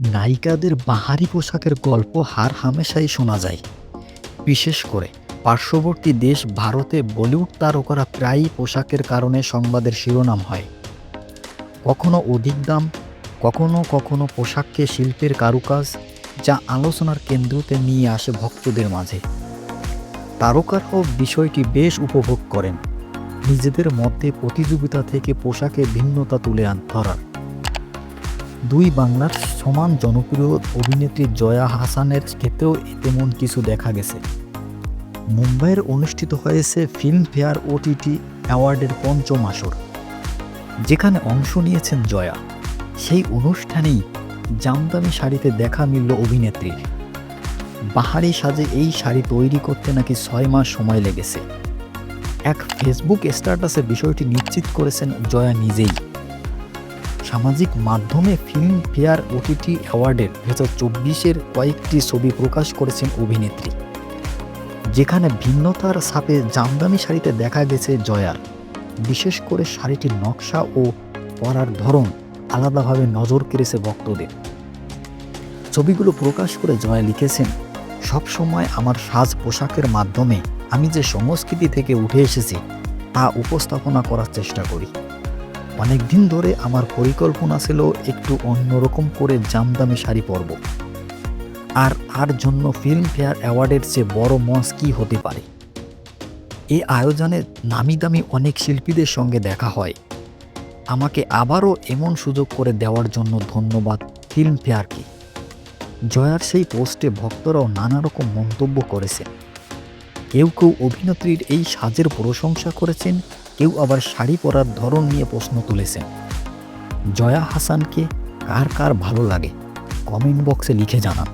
নায়িকাদের বাহারি পোশাকের গল্প হার হামেশাই শোনা যায়। বিশেষ করে পার্শ্ববর্তী দেশ ভারতে বলিউড তারকারা প্রায়ই পোশাকের কারণে সংবাদের শিরোনাম হয়। কখনো অধিক দাম, কখনো কখনো পোশাককে শিল্পের কারুকাজ, যা আলোচনার কেন্দ্রতে নিয়ে আসে ভক্তদের মাঝে। তারকারাও বিষয়টি বেশ উপভোগ করেন। নিজেদের মধ্যে প্রতিযোগিতা থেকে পোশাকে ভিন্নতা তুলে আন ধরার। দুই বাংলার সমান জনপ্রিয় অভিনেত্রী জয়া হাসানের ক্ষেত্রেও তেমন কিছু দেখা গেছে। মুম্বাইয়ের অনুষ্ঠিত হয়েছে ফিল্মফেয়ার ওটিটি অ্যাওয়ার্ডের পঞ্চম আসর। যেখানে অংশ নিয়েছেন জয়া। সেই অনুষ্ঠানেই জামদামি শাড়িতে দেখা মিলল অভিনেত্রীর বাহারি সাজে এই শাড়ি তৈরি করতে নাকি ছয় মাস সময় লেগেছে। এক ফেসবুক স্ট্যাটাসে বিষয়টি নিশ্চিত করেছেন জয়া নিজেই। সামাজিক মাধ্যমে ফিল্ম ফেয়ার ওটিটি অ্যাওয়ার্ডের দু হাজার চব্বিশের কয়েকটি ছবি প্রকাশ করেছেন অভিনেত্রী। যেখানে ভিন্নতার ছাপে জামদানি শাড়িতে দেখা গেছে জয়ার। বিশেষ করে শাড়িটির নকশা ও পরার ধরন আলাদাভাবে নজর কেড়েছে ভক্তদের। ছবিগুলো প্রকাশ করে জয়া লিখেছেন সবসময় আমার সাজ পোশাকের মাধ্যমে আমি যে সংস্কৃতি থেকে উঠে এসেছি, তা উপস্থাপনা করার চেষ্টা করি। অনেক দিন ধরে আমার পরিকল্পনা ছিল একটু অন্যরকম করে জামদামি শাড়ি পরব। আর আর জন্য ফিল্মফেয়ার অ্যাওয়ার্ডের চেয়ে বড় মঞ্চ কী হতে পারে? এই আয়োজনে নামি দামি অনেক শিল্পীদের সঙ্গে দেখা হয়। আমাকে আবারও এমন সুযোগ করে দেওয়ার জন্য ধন্যবাদ ফিল্মফেয়ারকে। জয়ার সেই পোস্টে ভক্তরাও নানা রকম মন্তব্য করেছেন। কেউ কেউ অভিনেত্রীর এই সাজের প্রশংসা করেছেন কেউ আবার শাড়ি পরার ধরন নিয়ে প্রশ্ন তুলেছেন জয়া হাসানকে কার কার ভালো লাগে? কমেন্ট বক্সে লিখে জানান।